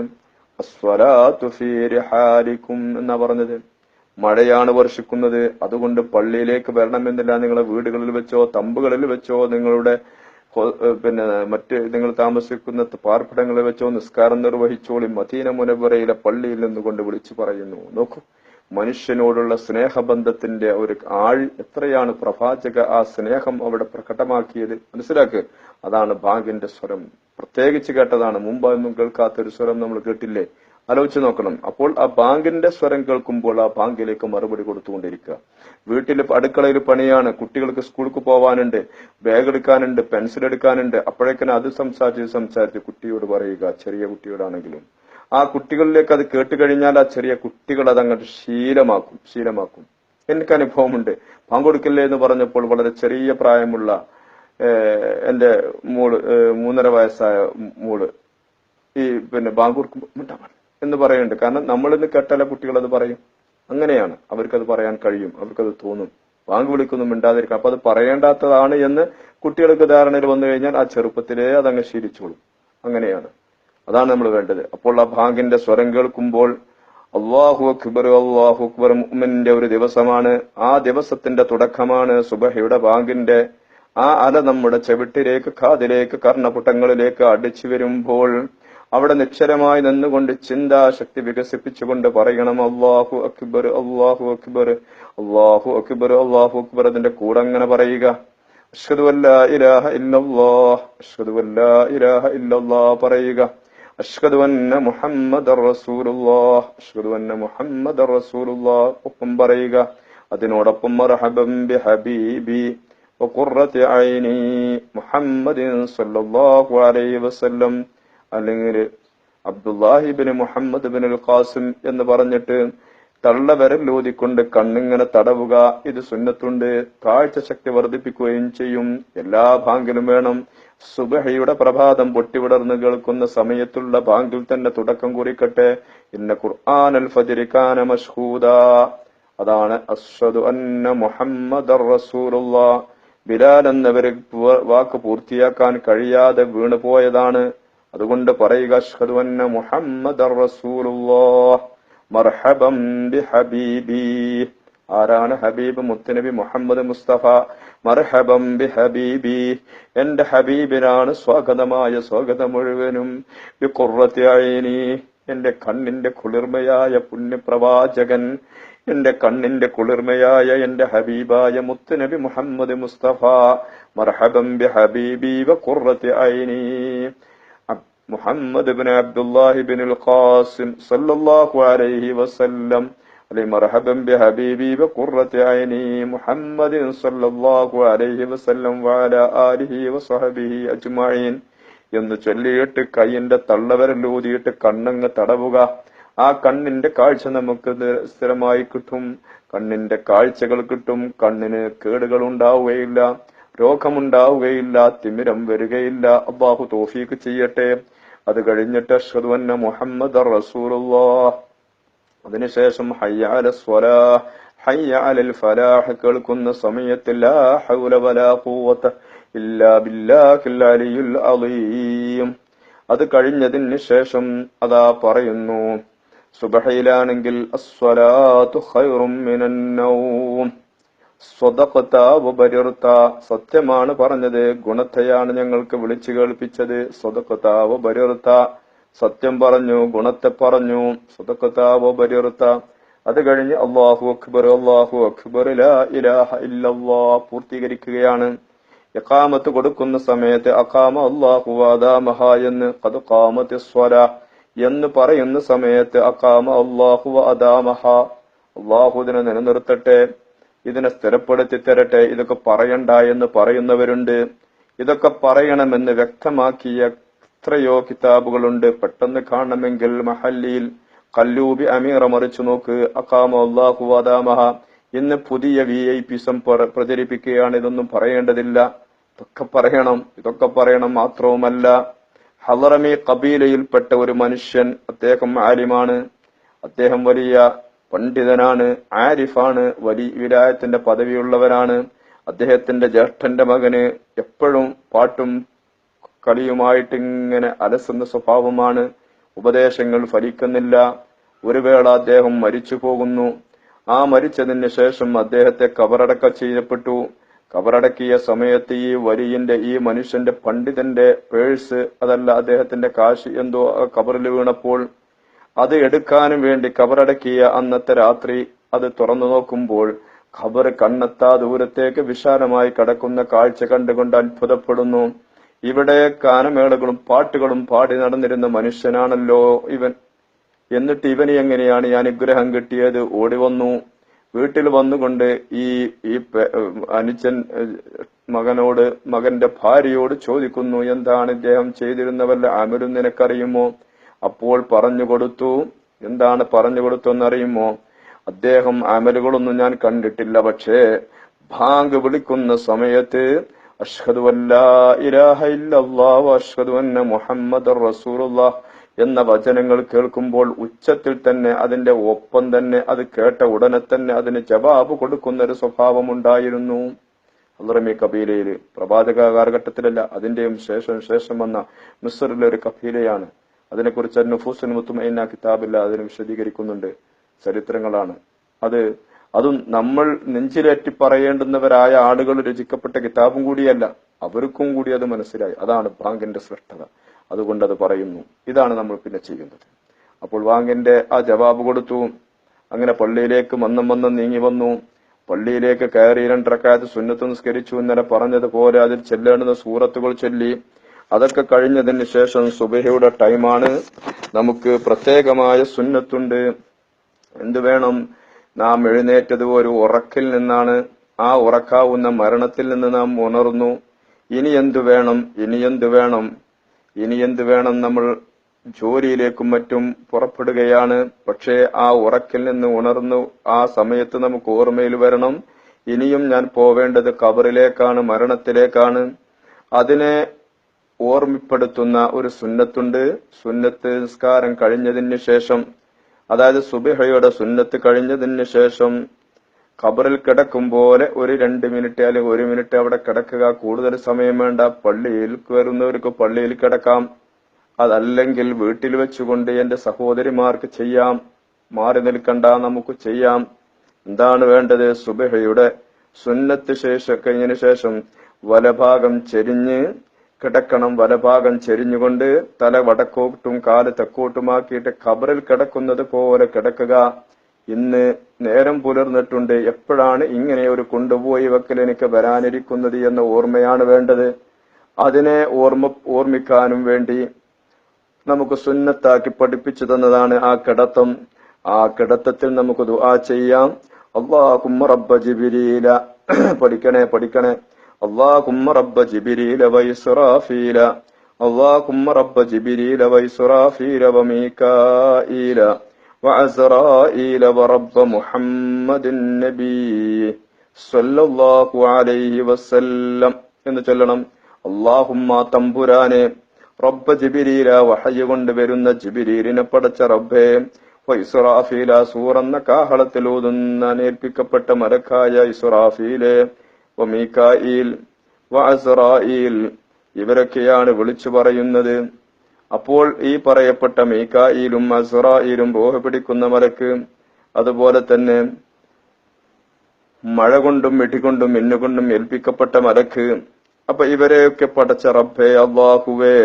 റിഹാലിക്കും എന്നാ പറഞ്ഞത്. മഴയാണ് വർഷിക്കുന്നത്. അതുകൊണ്ട് പള്ളിയിലേക്ക് വരണമെന്നില്ല. നിങ്ങളെ വീടുകളിൽ വെച്ചോ തമ്പുകളിൽ വെച്ചോ നിങ്ങളുടെ പിന്നെ മറ്റ് നിങ്ങൾ താമസിക്കുന്ന പാർപ്പിടങ്ങളിൽ വെച്ചോ നിസ്കാരം നിർവഹിച്ചോളി മദീന മുനവറയിലെ പള്ളിയിൽ നിന്നുകൊണ്ട് വിളിച്ചു പറയുന്നു. നോക്കൂ. മനുഷ്യനോടുള്ള സ്നേഹബന്ധത്തിന്റെ ഒരു ആൾ എത്രയാണ് പ്രവാചക ആ സ്നേഹം അവിടെ പ്രകടമാക്കിയത്? മനസ്സിലാക്ക്. അതാണ് ബാങ്കിന്റെ സ്വരം. പ്രത്യേകിച്ച് കേട്ടതാണ്. മുമ്പൊന്നും കേൾക്കാത്ത ഒരു സ്വരം നമ്മൾ കേട്ടില്ലേ? ആലോചിച്ച് നോക്കണം. അപ്പോൾ ആ ബാങ്കിന്റെ സ്വരം കേൾക്കുമ്പോൾ ആ ബാങ്കിലേക്ക് മറുപടി കൊടുത്തുകൊണ്ടിരിക്കുക. വീട്ടിൽ അടുക്കളയിൽ പണിയാണ്. കുട്ടികൾക്ക് സ്കൂൾക്ക് പോവാനുണ്ട്. ബാഗ് എടുക്കാനുണ്ട്. പെൻസിൽ എടുക്കാനുണ്ട്. അപ്പോഴേക്കിനും അത് സംസാരിച്ച് സംസാരിച്ച് കുട്ടിയോട് പറയുക ചെറിയ കുട്ടിയോടാണെങ്കിലും ആ കുട്ടികളിലേക്ക് അത് കേട്ട് കഴിഞ്ഞാൽ ആ ചെറിയ കുട്ടികൾ അത് അങ്ങോട്ട് ശീലമാക്കും ശീലമാക്കും. എനിക്ക് അനുഭവമുണ്ട് പങ്കെടുക്കില്ലേ എന്ന് പറഞ്ഞപ്പോൾ വളരെ ചെറിയ പ്രായമുള്ള എന്റെ മോൾ മൂന്നര വയസ്സായ മോൾ ഈ പിന്നെ ബാങ്കൂർക്ക് മിണ്ടാൻ എന്ന് പറയുന്നുണ്ട്. കാരണം നമ്മളിന്ന് കേട്ടാലേ കുട്ടികൾ അത് പറയും. അങ്ങനെയാണ്. അവർക്കത് പറയാൻ കഴിയും. അവർക്കത് തോന്നും. ബാങ്ക് വിളിക്കൊന്നും മിണ്ടാതിരിക്കാം. അപ്പൊ അത് പറയേണ്ടാത്തതാണ് എന്ന് കുട്ടികൾക്ക് ധാരണയിൽ വന്നു കഴിഞ്ഞാൽ ആ ചെറുപ്പത്തിലേ അതങ്ങ് ശീലിച്ചോളും. അങ്ങനെയാണ്. അതാണ് നമ്മൾ വേണ്ടത്. അപ്പോൾ ആ ബാങ്കിന്റെ സ്വരം കേൾക്കുമ്പോൾ അള്ളാഹു അക്ബർ അള്ളാഹു അക്ബർ മുഅ്മിന്റെ ഒരു ദിവസമാണ്. ആ ദിവസത്തിന്റെ തുടക്കമാണ് സുബഹയുടെ ബാങ്കിന്റെ ആ അല നമ്മുടെ ചെവിട്ടിലേക്ക് കാതിലേക്ക് കർണപുട്ടങ്ങളിലേക്ക് അടിച്ചു വരുമ്പോൾ അവിടെ നിശ്ചരമായി നിന്നുകൊണ്ട് ചിന്താശക്തി വികസിപ്പിച്ചുകൊണ്ട് പറയണം അള്ളാഹു അക്ബർ അള്ളാഹു അക്ബർ അള്ളാഹു അക്ബർ അള്ളാഹു അക്ബർ അതിന്റെ കൂടെ അങ്ങനെ പറയുക. അഷ്ഹദു അല്ലാ ഇലാഹ ഇല്ലല്ലാഹ് അഷ്ഹദു അല്ലാ ഇലാഹ ഇല്ലല്ലാഹ് പറയുക. അഷ്ഹദു അന്ന മുഹമ്മദ് റസൂലുള്ളാഹ്. അഷ്കദ് അന്ന മുഹമ്മദ് റസൂലുള്ളാഹ്. ഒപ്പം പറയുക അതിനോടൊപ്പം മർഹബം ബി ഹബീബി വഖുറത്തി ഐനി മുഹമ്മദിൻ സല്ലല്ലാഹു അലൈഹി വസല്ലം. അല്ലെങ്കിൽ അബ്ദുല്ലാഹിബിന് മുഹമ്മദ് ബിൻ അൽ ഖാസിം എന്ന് പറഞ്ഞിട്ട് തള്ളവരൽ ഊതിക്കൊണ്ട് കണ്ണിങ്ങനെ തടവുക ഇത് സുന്നത്തുണ്ട്. കാഴ്ച ശക്തി വർദ്ധിപ്പിക്കുകയും ചെയ്യും. എല്ലാ ഭാഗ്യനും വേണം. സുബഹയുടെ പ്രഭാതം പൊട്ടിവിടർന്ന് കേൾക്കുന്ന സമയത്തുള്ള ബാങ്കിൽ തന്നെ തുടക്കം കുറിക്കട്ടെ. ഇന്ന ഖുർആൻ അൽ ഫജിരിക്കാന അതാണ് അസ്വദ് അന്ന മുഹമ്മദ് റസൂലുള്ള. ബിലാൽ എന്നവര് വാക്ക് പൂർത്തിയാക്കാൻ കഴിയാതെ വീണു പോയതാണ്. അതുകൊണ്ട് പറയുക അഷ്ഹദു അന്ന മുഹമ്മദ് മർഹബം ബി ഹബീബി. ആരാണ് ഹബീബ്? മുത്തനബി മുഹമ്മദ് മുസ്തഫ. മർഹബം ബി ഹബീബി. എന്റെ ഹബീബിനാണ് സ്വാഗതമായ സ്വാഗതം മുഴുവനും. ബി കുറത്തിയായി എന്റെ കണ്ണിന്റെ കുളിർമയായ പുണ്യപ്രവാചകൻ. എന്റെ കണ്ണിന്റെ കുളിർമയായ എന്റെ ഹബീബായ മുത്തുനബി മുഹമ്മദ് മുസ്തഫ. മർഹബം ബി ഹബീബി വ ഐനി മുഹമ്മദ് ബിൻ അബ്ദുല്ലാഹിബിൻ ഖാസിം സല്ലാഹു അലൈഹി വസല്ലം. عليه وسلم عليه مرحبا بحبيبي وقرة عيني محمد صلى الله عليه وسلم وعلى آله وصحبه أجمعين എന്ന് ചൊല്ലിയിട്ട് കൈയിന്റെ തള്ളവരലൂതിയിട്ട് കണ്ണങ്ങ് തടവുക ആ കണ്ണിന്റെ കാഴ്ച നമുക്ക് ഇത് സ്ഥിരമായി കിട്ടും കണ്ണിന്റെ കാഴ്ചകൾ കിട്ടും കണ്ണിന് കേടുകൾ ഉണ്ടാവുകയില്ല രോഗമുണ്ടാവുകയില്ല തിമിരം വരികയില്ല അള്ളാഹു തോഫീക്ക് ചെയ്യട്ടെ അത് കഴിഞ്ഞിട്ട് അഷ്ഹദു അന്ന മുഹമ്മദ് റസൂലുള്ളാഹ് അതിനുശേഷം ഹയ്യ അല സ്വലാ ഹയ്യ അലൽ ഫലാഹ്. കേൾക്കുന്ന സമയത്ത് ലാ ഹൗല വലാ ഖുവത ഇല്ലാ ബില്ലാഹിൽ അലിയുൽ അളീം അത് കഴിഞ്ഞതിന് ശേഷം അതാ പറയുന്നു സുബഹയിലാണെങ്കിൽ അസ്വലാത്തു ഖൈറും മിനൻ നൗം. സത്യമാണ് പറഞ്ഞത് ഗുണത്തെയാണ് ഞങ്ങൾക്ക് വിളിച്ചു കേൾപ്പിച്ചത്. സ്വതക്കത്താവ് ഉപരിർത്ത സത്യം പറഞ്ഞു ഗുണത്തെ പറഞ്ഞു സുതക്കത്താവോ പരിയർത്ത അത് കഴിഞ്ഞ് അള്ളാഹു അക്ബർ അള്ളാഹു അക്ബർ ഇലാഹ പൂർത്തീകരിക്കുകയാണ്. ഇഖാമത്ത് കൊടുക്കുന്ന സമയത്ത് അഖാമ അള്ളാഹു വാദാമഹ എന്ന് കത് കാമത്ത് സ്വര എന്ന് പറയുന്ന സമയത്ത് അഖാമ അള്ളാഹു അദാമഹ അള്ളാഹു ഇതിനെ നിലനിർത്തട്ടെ ഇതിനെ സ്ഥിരപ്പെടുത്തി തരട്ടെ ഇതൊക്കെ പറയണ്ട എന്ന് പറയുന്നവരുണ്ട്. ഇതൊക്കെ പറയണമെന്ന് വ്യക്തമാക്കിയ എത്രയോ കിതാബുകളുണ്ട്. പെട്ടെന്ന് കാണണമെങ്കിൽ മഹല്ലിയിൽ കല്ലൂബി അമീറ മറിച്ചു നോക്ക്. അക്കാമ അള്ളാഹു അദാമഹ ഇന്ന് പുതിയ വി ഐ പിസം പ്രചരിപ്പിക്കുകയാണ്. ഇതൊന്നും പറയേണ്ടതില്ല. ഇതൊക്കെ പറയണം. ഇതൊക്കെ പറയണം മാത്രവുമല്ല. ഹലറമി കബീലയിൽപ്പെട്ട ഒരു മനുഷ്യൻ അദ്ദേഹം ആലിമാണ്. അദ്ദേഹം വലിയ പണ്ഡിതനാണ് ആരിഫാണ് വലിയ വിലായത്തിന്റെ പദവിയുള്ളവനാണ്. അദ്ദേഹത്തിന്റെ ജ്യേഷ്ഠന്റെ മകന് എപ്പോഴും പാട്ടും കളിയുമായിട്ട് ഇങ്ങനെ അലസുന്ന സ്വഭാവമാണ്. ഉപദേശങ്ങൾ ഫലിക്കുന്നില്ല. ഒരു വേള അദ്ദേഹം മരിച്ചു പോകുന്നു ആ മരിച്ചതിന് ശേഷം അദ്ദേഹത്തെ കബറടക്ക ചെയ്യപ്പെട്ടു. കബറടക്കിയ സമയത്ത് ഈ വരിയിന്റെ ഈ മനുഷ്യന്റെ പണ്ഡിതന്റെ പേഴ്സ് അതല്ല അദ്ദേഹത്തിന്റെ കാശ് എന്തോ കബറിൽ വീണപ്പോൾ അത് എടുക്കാനും വേണ്ടി കബറടക്കിയ അന്നത്തെ രാത്രി അത് തുറന്നു നോക്കുമ്പോൾ ഖബർ കണ്ണെത്താ ദൂരത്തേക്ക് വിശാലമായി കടക്കുന്ന കാഴ്ച കണ്ടുകൊണ്ട് അത്ഭുതപ്പെടുന്നു. ഇവിടെ ഗാനമേളകളും പാട്ടുകളും പാടി നടന്നിരുന്ന മനുഷ്യനാണല്ലോ ഇവൻ. എന്നിട്ട് ഇവന് എങ്ങനെയാണ് ഈ അനുഗ്രഹം കിട്ടിയത്? ഓടി വന്നു. വീട്ടിൽ വന്നുകൊണ്ട് ഈ ഈ അനുജൻ മകനോട് മകന്റെ ഭാര്യയോട് ചോദിക്കുന്നു എന്താണ് ഇദ്ദേഹം ചെയ്തിരുന്നവല്ല അമരും നിനക്കറിയുമോ? അപ്പോൾ പറഞ്ഞു കൊടുത്തു. എന്താണ് പറഞ്ഞു കൊടുത്തെന്നറിയുമോ അദ്ദേഹം അമലുകളൊന്നും ഞാൻ കണ്ടിട്ടില്ല പക്ഷേ ഭാങ്ക് വിളിക്കുന്ന സമയത്ത് അഷ്ഹദു ഇലാഹ ഇല്ലല്ലാഹ് അഷ്ഹദു അന്ന മുഹമ്മദ് റസൂലുള്ളാഹ് എന്ന വചനങ്ങൾ കേൾക്കുമ്പോൾ ഉച്ചത്തിൽ തന്നെ അതിന്റെ ഒപ്പം തന്നെ അത് കേട്ട ഉടനെ തന്നെ അതിന് ജവാബ് കൊടുക്കുന്ന ഒരു സ്വഭാവം ഉണ്ടായിരുന്നു. അള്ളറമി കബീലയിൽ പ്രവാചക കാലഘട്ടത്തിലല്ല അതിന്റെയും ശേഷം ശേഷം വന്ന മിസ്റിലെ ഒരു കബീലയാണ്. അതിനെക്കുറിച്ച് നുഫൂസിൻ മുത്തുമൈന കിതാബില്ല അതിന് വിശദീകരിക്കുന്നുണ്ട്. ചരിത്രങ്ങളാണ്. അത് അതും നമ്മൾ നെഞ്ചിലേറ്റി പറയേണ്ടുന്നവരായ ആളുകൾ രചിക്കപ്പെട്ട കിതാബും കൂടിയല്ല. അവർക്കും കൂടി അത് മനസ്സിലായി. അതാണ് ബാങ്കിന്റെ ശ്രേഷ്ഠത. അതുകൊണ്ട് അത് പറയുന്നു. ഇതാണ് നമ്മൾ പിന്നെ ചെയ്യുന്നത്. അപ്പോൾ വാങ്ങിന്റെ ആ ജവാബ് കൊടുത്തു. അങ്ങനെ പള്ളിയിലേക്ക് മന്നം മന്നം നീങ്ങി വന്നു. പള്ളിയിലേക്ക് കയറി രണ്ടരക്കാലത്ത് സുന്നത്ത് നിസ്കരിച്ചു ഇന്നലെ പറഞ്ഞതുപോലെ അതിൽ ചെല്ലേണ്ടുന്ന സൂറത്തുകൾ ചൊല്ലി. അതൊക്കെ കഴിഞ്ഞതിന് ശേഷം സുബഹയുടെ ടൈമാണ്. നമുക്ക് പ്രത്യേകമായ സുന്നത്തുണ്ട്. എന്ത് വേണം? നാം എഴുന്നേറ്റത് ഒരു ഉറക്കിൽ നിന്നാണ്. ആ ഉറക്കാവുന്ന മരണത്തിൽ നിന്ന് നാം ഉണർന്നു. ഇനി എന്തു വേണം? ഇനി എന്തു വേണം? ഇനി എന്ത് വേണം നമ്മൾ ജോലിയിലേക്കും മറ്റും പുറപ്പെടുകയാണ്. പക്ഷേ ആ ഉറക്കിൽ നിന്ന് ഉണർന്നു. ആ സമയത്ത് നമുക്ക് ഓർമ്മയിൽ വരണം. ഇനിയും ഞാൻ പോവേണ്ടത് കബറിലേക്കാണ് മരണത്തിലേക്കാണ്. അതിനെ ഓർമ്മപ്പെടുത്തുന്ന ഒരു സുന്നത്തുണ്ട്. സുന്നത്ത് നിസ്കാരം കഴിഞ്ഞതിന് ശേഷം അതായത് സുബിഹയുടെ സുന്നത്ത് കഴിഞ്ഞതിന് ശേഷം ഖബറിൽ കിടക്കും പോലെ ഒരു രണ്ട് മിനിറ്റ് അല്ലെങ്കിൽ ഒരു മിനിറ്റ് അവിടെ കിടക്കുക. കൂടുതൽ സമയം വേണ്ട. പള്ളിയിൽ വരുന്നവർക്ക് പള്ളിയിൽ കിടക്കാം. അതല്ലെങ്കിൽ വീട്ടിൽ വെച്ചുകൊണ്ട് എന്റെ സഹോദരിമാർക്ക് ചെയ്യാം. മാറി നിൽക്കണ്ട നമുക്ക് ചെയ്യാം. എന്താണ് വേണ്ടത്? സുബഹയുടെ സുന്നത്ത് ശേഷം കഴിഞ്ഞതിന് ശേഷം വലഭാഗം ചെരിഞ്ഞ് കിടക്കണം വലഭാഗം ചെരിഞ്ഞുകൊണ്ട് തല വടക്കോട്ടും കാൽ തെക്കോട്ടുമാക്കിയിട്ട് ഖബറിൽ കിടക്കുന്നത് പോലെ കിടക്കുക. ഇന്ന് നേരം പുലർന്നിട്ടുണ്ട്. എപ്പോഴാണ് ഇങ്ങനെ ഒരു കൊണ്ടുപോയി വെക്കൽ എനിക്ക് വരാനിരിക്കുന്നത് എന്ന ഓർമ്മയാണ് വേണ്ടത്. അതിനെ ഓർമ്മ ഓർമ്മിക്കാനും വേണ്ടി നമുക്ക് സുന്നത്താക്കി പഠിപ്പിച്ചു തന്നതാണ് ആ കിടത്തം. ആ കിടത്തത്തിൽ നമുക്ക് ദുആ ചെയ്യാം. അള്ളാഹുമ്മ റബ്ബ ജിബിരീല. പഠിക്കണേ പഠിക്കണേ. അള്ളാഹുമ്മ റബ്ബ ജിബിരീല വൈസ്റാഫീല അള്ളാഹുമ്മ റബ്ബ ജിബിരീല വൈസ്റാഫീല വമീകാഈല وعزرائيل ورب محمد النبي صلى الله عليه وسلم എന്ന് ചൊല്ലണം അള്ളാഹുമ്മ തമ്പുരാനെ റബ്ബ ജിബിരീല വഹയ കൊണ്ട് വരുന്ന ജിബിരീലിനെ പടച്ച റബ്ബേ ഇസുറാഫീല സൂറന്ന കാഹളത്തിൽ ഊതുന്ന ഏൽപ്പിക്കപ്പെട്ട മലക്കായ ഇസുറാഫീലെ വമീകായിൽ വഅസ്റായിൽ ഇവരൊക്കെയാണ് വിളിച്ചു പറയുന്നത്. അപ്പോൾ ഈ പറയപ്പെട്ട മീക്കായിലും അസ്രായിലും ബോഹ പിടിക്കുന്ന മലക്ക് അതുപോലെ തന്നെ മഴ കൊണ്ടും ഇടികൊണ്ടും മിന്നുകൊണ്ടും ഏൽപ്പിക്കപ്പെട്ട മലക്ക്. അപ്പൊ ഇവരെയൊക്കെ പടച്ച റബ്ബേ അള്ളാഹുവേ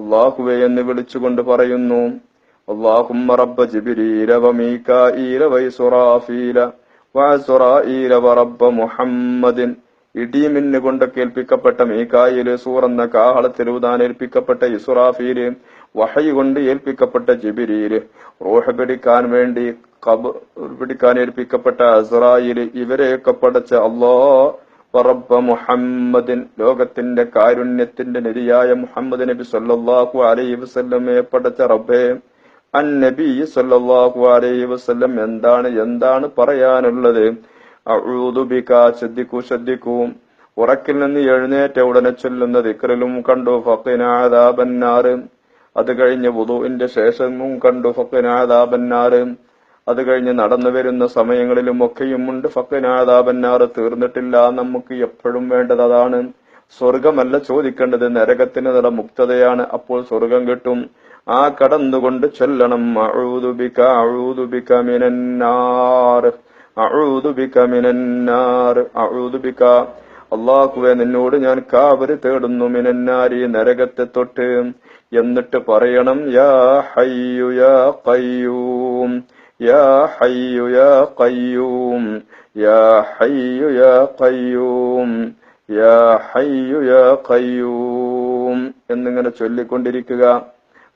അള്ളാഹുവേ എന്ന് വിളിച്ചുകൊണ്ട് പറയുന്നു. അള്ളാഹുമ്മ റബ്ബ ജിബിരീല വമീകായില വൈസുറാഫീല വഅസ്റായില വറബ്ബ മുഹമ്മദിൻ ഇടിമിന്ന് കൊണ്ട് കേൾപ്പിക്കപ്പെട്ട മീക്കായിൽ സൂറന്ന കാഹളത്തിൽ ഊതാൻ ഏൽപ്പിക്കപ്പെട്ട ഇസുറാഫീൽ വഹയി കൊണ്ട് ഏൽപ്പിക്കപ്പെട്ട ജിബിരിയിൽ റോഹ പിടിക്കാൻ വേണ്ടി കബ് പിടിക്കാൻ ഏൽപ്പിക്കപ്പെട്ട അസറായിൽ ഇവരെയൊക്കെ പടച്ച അള്ളാ പറബ മുഹമ്മദിൻ ലോകത്തിന്റെ കാരുണ്യത്തിന്റെ നിരിയായ മുഹമ്മദ് നബി സല്ലാഹു അലൈ വസ്ലമെ പടച്ച റബ്ബേ അൻ നബി സല്ലാഹു അലൈഹി വസല്ലം എന്താണ് എന്താണ് പറയാനുള്ളത്? ശ്രദ്ധിക്കൂ ശ്രദ്ധിക്കൂ ഉറക്കിൽ നിന്ന് എഴുന്നേറ്റ ഉടനെ ചൊല്ലുന്ന ദിക്റിലും കണ്ടു ഫക്കിനാദാബന്നാറ് അത് കഴിഞ്ഞ് വുദുവിന്റെ ശേഷവും കണ്ടു ഫക്കിനാദാബന്നാറ് അത് കഴിഞ്ഞ് നടന്നു വരുന്ന സമയങ്ങളിലും ഒക്കെയും ഉണ്ട് ഫക്കിനാദാബന്നാറ് തീർന്നിട്ടില്ല നമുക്ക് എപ്പോഴും വേണ്ടത് അതാണ്. സ്വർഗമല്ല ചോദിക്കേണ്ടത് നരകത്തിന് നട മുക്തതയാണ്. അപ്പോൾ സ്വർഗം കിട്ടും. ആ കടന്നുകൊണ്ട് ചൊല്ലണം അഴൂതുബിക അഴൂതുബിക മിനന്നാർ. ബിക മിനന്നാർ ബിക അള്ളാഹുവെ നിന്നോട് ഞാൻ കാവര് തേടുന്നു. മിനന്നാരി നരകത്തെ തൊട്ട് എന്നിട്ട് പറയണം യാ ഹയ്യു യാ കയ്യൂം യാ ഹയ്യു യാ കയ്യൂം യാ ഹയ്യു യാ കയ്യൂം യാ ഹയ്യു യാ കയ്യൂം എന്നിങ്ങനെ ചൊല്ലിക്കൊണ്ടിരിക്കുക.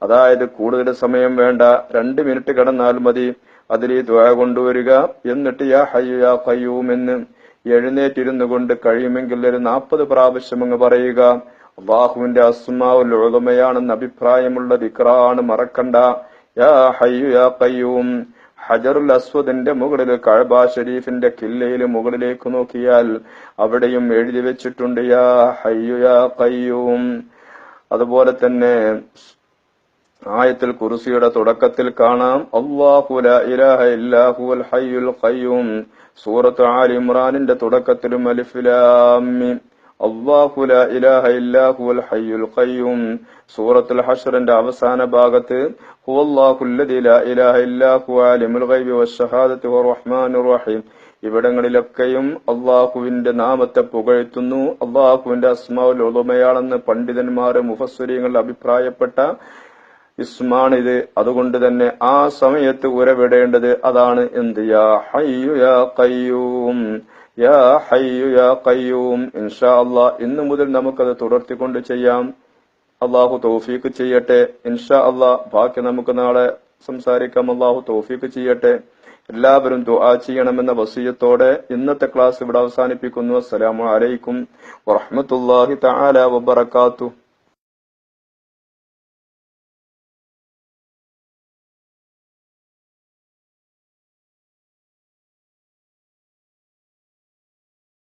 അതായത് കൂടുതൽ സമയം വേണ്ട. രണ്ട് മിനിറ്റ് കടന്നാൽ മതി. അതിൽ ഈ ദ്വ കൊണ്ടുവരിക. എന്നിട്ട് യാ ഹയ്യു യാ ഖയ്യൂം എന്ന് എഴുന്നേറ്റിരുന്നു കൊണ്ട് കഴിയുമെങ്കിൽ ഒരു നാൽപ്പത് പ്രാവശ്യം അങ്ങ് പറയുക. അള്ളാഹുവിന്റെ അസ്മാവുൽ ഉളമയാണെന്ന് അഭിപ്രായമുള്ള ദിക്റാണ് മറക്കണ്ട. യാ ഹയ്യു യാ ഖയ്യൂം. ഹജറുൽ അസ്വദിന്റെ മുകളിൽ കഴബ ഷരീഫിന്റെ കില്ലയിൽ മുകളിലേക്ക് നോക്കിയാൽ അവിടെയും എഴുതി വെച്ചിട്ടുണ്ട് യാ ഹയ്യു യാ ഖയ്യൂം. അതുപോലെ തന്നെ ആയത്തിൽ കുർസിയുടെ തുടക്കത്തിൽ കാണാം. അള്ളാഹു ലാ ഇലാഹ ഇല്ലാഹുൽ ഹയ്യുൽ ഖയ്യൂം. സൂറത്ത് ആൽ ഇമ്രാനിന്റെ തുടക്കത്തിലും അലിഫിലാമി ലാം മീം. അള്ളാഹു ലാ ഇലാഹ ഇല്ലാഹുൽ ഹയ്യുൽ ഖയ്യൂം. സൂറത്തുൽ ഹഷറിന്റെ അവസാന ഭാഗത്ത് ഹുവല്ലാഹു അല്ലദീ ലാ ഇലാഹ ഇല്ലാഹു ആലിമുൽ ഗൈബി വശഹാദത്തി വറഹ്മാനുർ റഹീം. ഇവിടങ്ങളിലൊക്കെയും അള്ളാഹുവിന്റെ നാമത്തെ പുകഴ്ത്തുന്നു. അള്ളാഹുവിന്റെ അസ്മാവുൽ ഉളുമയാണെന്ന് പണ്ഡിതന്മാർ മുഫസ്സരിങ്ങൾ അഭിപ്രായപ്പെട്ട ഇസ്മാണിത് അതുകൊണ്ട് തന്നെ ആ സമയത്ത് ഉരവിടേണ്ടത് അതാണ് എന്ത്? യാ ഹയ്യു യാ കയ്യൂം യാ ഹയ്യു യാ കയ്യൂം ഇൻഷാ അള്ളാ ഇന്നു മുതൽ നമുക്കത് തുടർത്തിക്കൊണ്ട് ചെയ്യാം. അള്ളാഹു തൗഫീക്ക് ചെയ്യട്ടെ. ഇൻഷാ അള്ളാ ബാക്കി നമുക്ക് നാളെ സംസാരിക്കാം. അള്ളാഹു തൗഫീക്ക് ചെയ്യട്ടെ. എല്ലാവരും ദുആ ചെയ്യണമെന്ന വസീയത്തോടെ ഇന്നത്തെ ക്ലാസ് ഇവിടെ അവസാനിപ്പിക്കുന്നു. അസ്സലാമു അലൈക്കും വറഹ്മത്തുള്ളാഹി തആല വബറകാതുഹു.